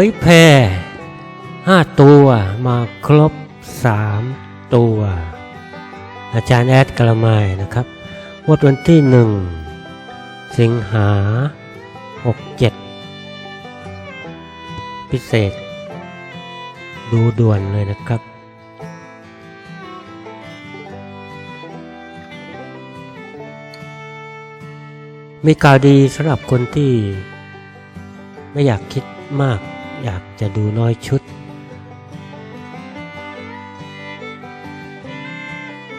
วยแพร่ห้าตัวมาครบสามตัว อาจารย์แอดกระมายนะครับวดวันที่หนึ่งสิงหาหกเจ็ดพิเศษ ดูด่วนเลยนะครับมีข่าวดีสำหรับคนที่ไม่อยากคิดมาก อยากจะดูน้อยชุด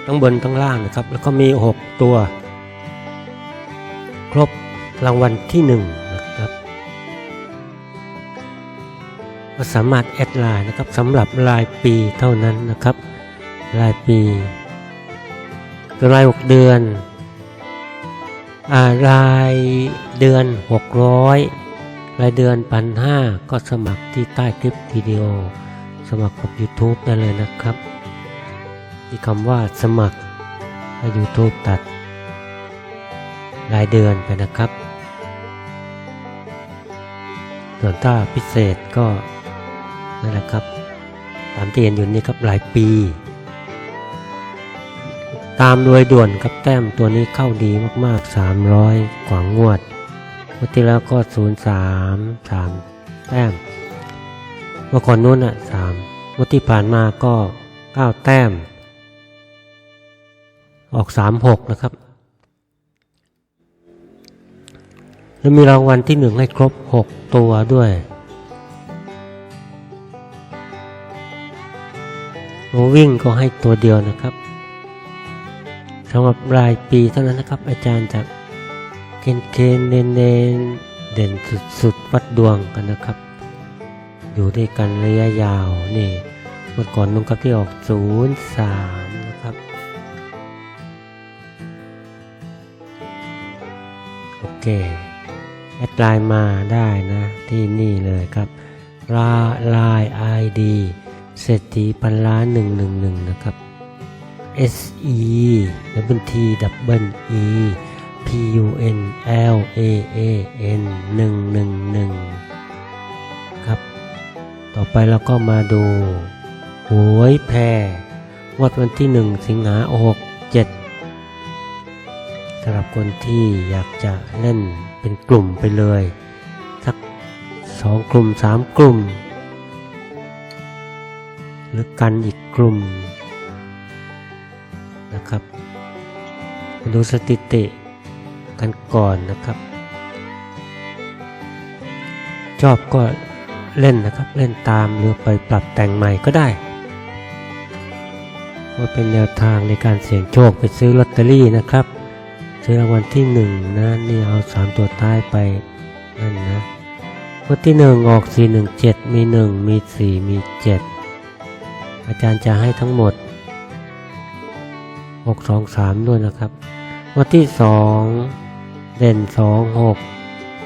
ทั้งบนทั้งล่างนะครับ แล้วก็มี 6 ตัว ครบรางวัลที่ 1 นะครับ ก็สามารถแอดไลน์นะครับสำหรับรายปีเท่านั้นนะครับ รายปีราย 6 เดือนอรายเดือน 600 รายเดือนพันห้าก็สมัครที่ใต้คลิปวิดีโอ สมัครกับ YouTube ได้เลยนะครับ ที่คำว่าสมัครให้ YouTube ตัด รายเดือนไปนะครับ ส่วนถ้าพิเศษก็นั่นแหละครับ ตามที่เห็นอยู่นี่ครับรายปี ตามโดยด่วนครับแต้มตัวนี้เข้าดีมากๆ 300 กว่างวด วดที่แล้วก็0 3 3แต้มเมื่อก่อนนู้นอะ3งวดที่ผ่านมาก็9แต้ม ออก3 6นะครับ แล้วมีรางวัลที่1ให้ครบ6ตัวด้วยโอวิ่งก็ให้ตัวเดียวนะครับสำหรับรายปีเท่านั้นนะครับ อาจารย์จะ เคนเคนเนนเนนเด่นสุดๆวัดดวงกันนะครับ อยู่ด้วยกันระยะยาวนี่เมื่อก่อนนุ่งกับที่ออก 0 3 นะครับโอเคแอดไลน์มาได้นะที่นี่เลยครับลาลน์ไอดีเศรษฐีพันล้านหนึ่งหนึ่งหนึ่งนะครับ S E W T W E P U N L A A N หนึ่งหนึ่งหนึ่งครับ ต่อไปเราก็มาดูหวยแพรงวดวันที่หนึ่งสิงหาหกเจ็ดสำหรับคนที่อยากจะเล่นเป็นกลุ่มไปเลย สักสองกลุ่มสามกลุ่ม หรือกันอีกกลุ่มนะครับมาดูสถิติ กันก่อนนะครับ ชอบก็เล่นนะครับเล่นตามหรือไปปรับแต่งใหม่ก็ได้ว่าเป็นแนวทางในการเสี่ยงโชคไปซื้อลอตเตอรี่นะครับ ซื้อรางวัลที่หนึ่งนะนี่เอาสามตัวท้ายไปนั่นนะวันที่หนึ่งออกสี่หนึ่งเจ็ดมีหนึ่งมีสี่มีเจ็ดอาจารย์จะให้ทั้งหมดหกสองสามด้วยนะครับ วันที่สอง เด่นสองหก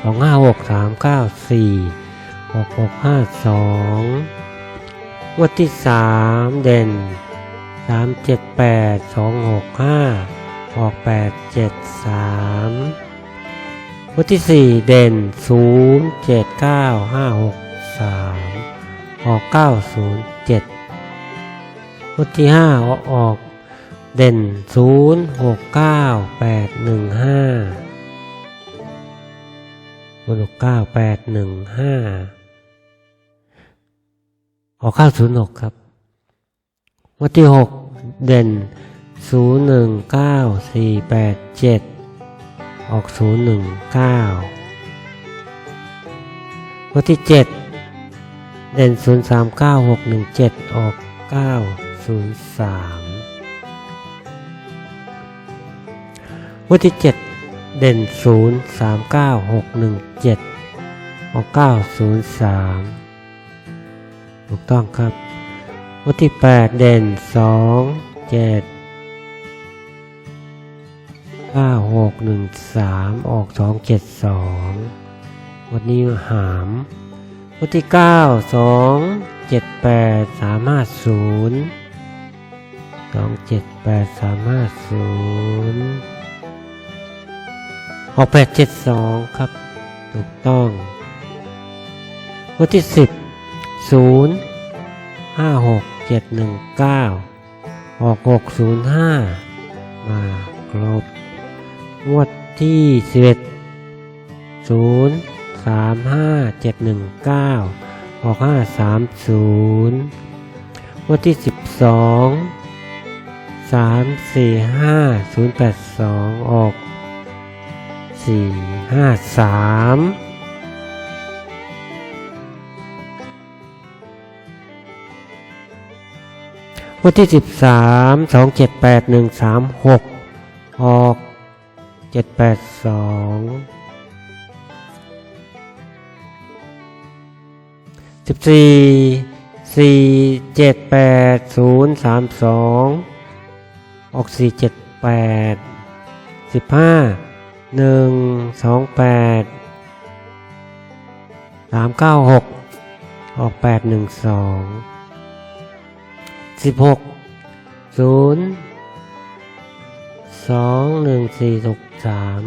สองห้าหกสามเก้าสี่หกหกห้าสองวันที่สามเด่นสามเจ็ดแปดสองหกห้าออกแปดเจ็ดสามวันที่สี่เด่นศูนย์เจ็ดเก้าห้าหกสามออกเก้าศูนย์เจ็ดวันที่ห้าออกเด่นศูนย์หกเก้าแปดหนึ่งห้า มันหกเก้าแปดหนึ่งห้าออกเก้าศูนย์หกครับ วันที่หกเด่นศูนย์หนึ่งเก้าสี่แปดเจ็ดออกศูนย์หนึ่งเก้าวันที่เจ็ดเด่นศูนย์สามเก้าหกหนึ่งเจ็ดออกเก้าศูนย์สามวันที่7 เด่น 0 3 9 6 1 7 ออก 9 0 3 ถูกต้องครับวันที่8เด่น 2 7 9 6 1 3 ออก 2 7 2 วันนี้หามวันที่9 2 7 8 3 5 0 2 7 8 3 5 0 ออกแปดเจ็ดสองครับ ถูกต้องงวดที่สิบศูนย์ห้าหกเจ็ดหนึ่งเก้าออกหกศูนย์ห้ามาครบงวดที่สิบเอ็ดศูนย์สามห้าเจ็ดหนึ่งเก้าออกห้าสามศูนย์งวดที่สิบสองสามสี่ห้าศูนย์แปดสองออก สี่ห้าสามวันที่สิบสามสองเจ็ดแปดหนึ่งสามหกออกเจ็ดแปดสองสิบสี่สี่เจ็ดแปดศูนย์สามสองออกสี่เจ็ดแปดสิบห้า หนึ่งสองแปดสามเก้าหกออกแปดหนึ่งสองสิบหกศูนย์สองหนึ่งสี่หกสาม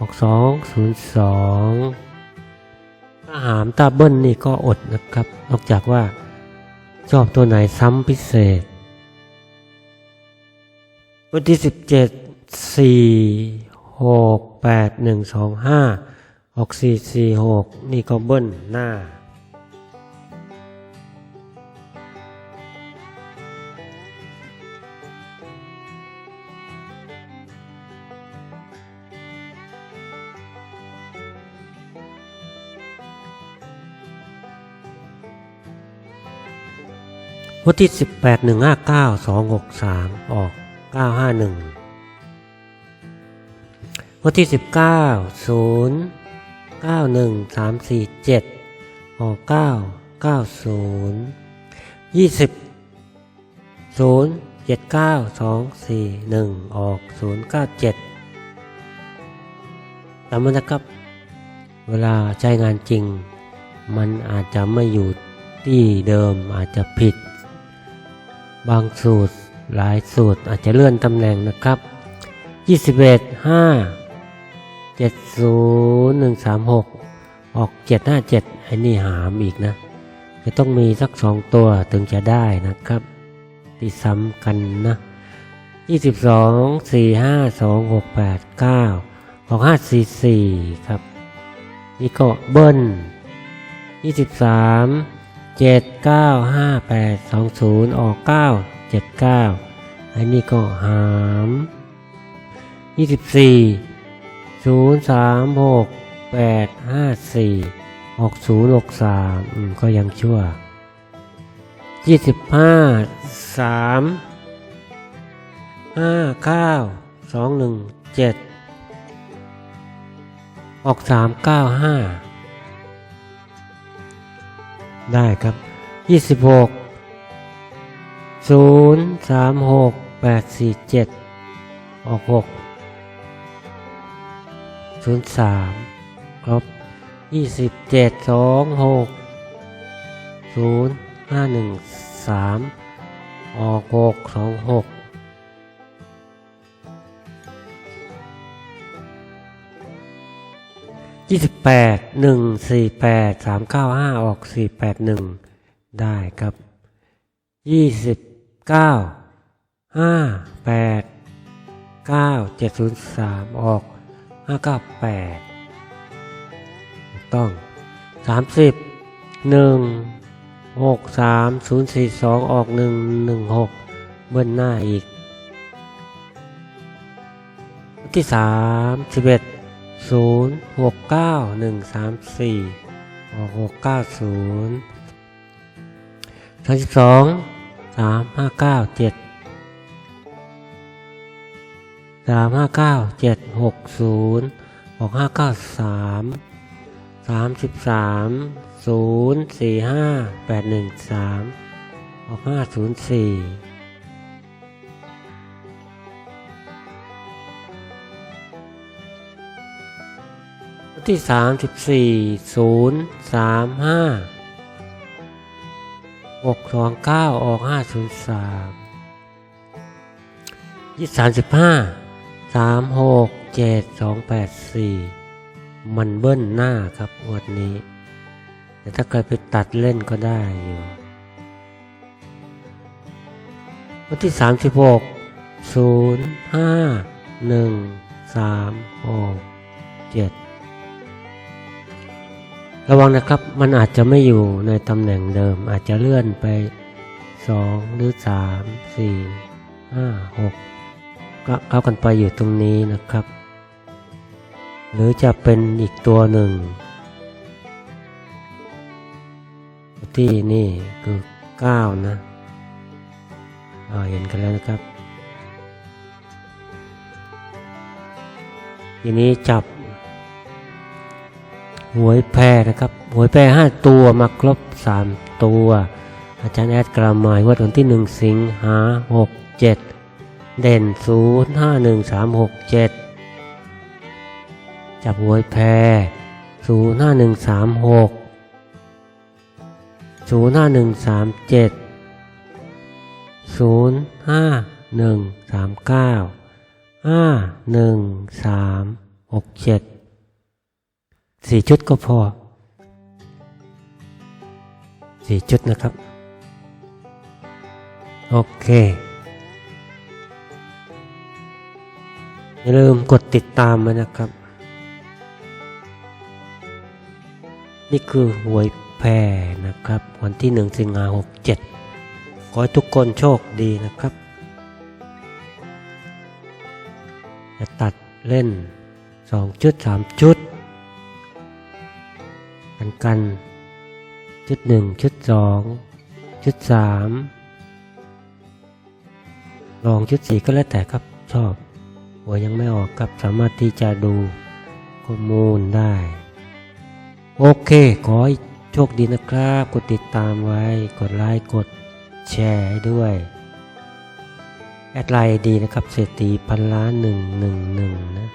หกสองศูนย์สองถ้าหามตาเบิ้ลนี่ก็อดนะครับ นอกจากว่าชอบตัวไหนซ้ำพิเศษ วันที่สิบเจ็ดสี่ หกแปดหนึ่งสองห้าออกสี่สี่หกนี่ก็เบิ้ลหน้า วันที่สิบแปดหนึ่งห้าเก้าสองหกสามออกเก้าห้าหนึ่ง วันที่สิบเก้าศูนย์เก้าหนึ่งสามสี่เจ็ดออกเก้าเก้าศูนย์ยี่สิบศูนย์เจ็ดเก้าสองสี่หนึ่งออกศูนย์เก้าเจ็ดจำไว้นะครับ เวลาใช้งานจริง มันอาจจะไม่อยู่ที่เดิมอาจจะผิด บางสูตรหลายสูตรอาจจะเลื่อนตำแหน่งนะครับ 21 5 70 136 ออก 757ไอ้นี่หามอีกนะ จะต้องมีสักสองตัวถึงจะได้นะครับ ที่ซ้ำกันนะ 22 4 5 2 6 8 9 ออก 544 ครับ นี่ก็เบิ้ล23เจ็ดเก้าห้าแปดสออกเก้าเจ็ดเก้าอันนี้ก็หามยี่สิบสี่ ศูนย์สามหกแปดห้าสี่ออกศูนย์หกสามอืมก็ยังชั่วยี่สิบห้าสามห้าเก้าสองหนึ่งเจ็ดออกสามเก้าห้าได้ครับยี่สิบหกศูนย์สามหกแปดสี่เจ็ดออกหก ศูนย์สามครบยี่สิบเจ็ดสองหกศูนย์ห้าหนึ่งสามออกหกสองหกยี่สิบแปดหนึ่งสี่แปดสามเก้าห้าออกสี่แปดหนึ่งได้ครับยี่สิบเก้าห้าแปดเก้าเจ็ดศูนย์สามออก ห้าเก้าแปดต้องสามสิบหนึ่งหกสามศูนย์สี่สองออกหนึ่งหนึ่งหกเบิ้ลหน้าอีก ที่สามสิบเอ็ดศูนย์หกเก้าหนึ่งสามสี่ออกหกเก้าศูนย์สามสิบสองสามห้าเก้าเจ็ด สามห้าเก้าเจ็ดหกศูนย์ออกห้าเก้าสามสามสิบสามศูนย์สี่ห้าแปดหนึ่งสามออกห้าศูนย์สี่ที่สามสิบสี่ศูนย์สามห้าหกสองเก้าออกห้าศูนย์สามยี่สามสิบห้า สามหกเจ็ดสองแปดสี่มันเบิ้ลหน้าครับงวดนี้ แต่ถ้าเกิดไปตัดเล่นก็ได้อยู่วันที่สามสิบหกศูนย์ห้าหนึ่งสามหกเจ็ดระวังนะครับมันอาจจะไม่อยู่ในตำแหน่งเดิม อาจจะเลื่อนไปสองหรือสามสี่ห้าหก ก็เข้ากันไปอยู่ตรงนี้นะครับ หรือจะเป็นอีกตัวหนึ่ง ที่นี่คือเก้านะเห็นกันแล้วนะครับ ทีนี้จับหวยแพรนะครับหวยแพรห้าตัวมาครบสามตัว อาจารย์แอดกระหมายว่าวันที่หนึ่งสิงหาหกเจ็ด เด่นศูนย์ห้าหนึ่งสามหกเจ็ดจับหวยแพรศูนย์ห้าหนึ่งสามหกศูนย์ห้าหนึ่งสามเจ็ดศูนย์ห้าหนึ่งสามเก้าห้าหนึ่งสามหกเจ็ดสี่ชุดก็พอสี่ชุดนะครับ โอเค อย่าลืมกดติดตามไว้นะครับ นี่คือหวยแพรนะครับ วันที่หนึ่งสิงหาหกเจ็ดขอให้ทุกคนโชคดีนะครับ จะตัดเล่นสองชุดสามชุด กันกันชุดหนึ่งชุดสองชุดสามลองชุดสี่ก็แล้วแต่ครับชอบ หัวยังไม่ออกครับสามารถที่จะดูข้อมูลได้ โอเค ขอให้โชคดีนะครับ กดติดตามไว้ กดไลค์กดแชร์ด้วย แอดไลน์ดีนะครับเศรษฐีพันล้านหนึ่งหนึ่งหนึ่งนะ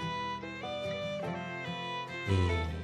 นี่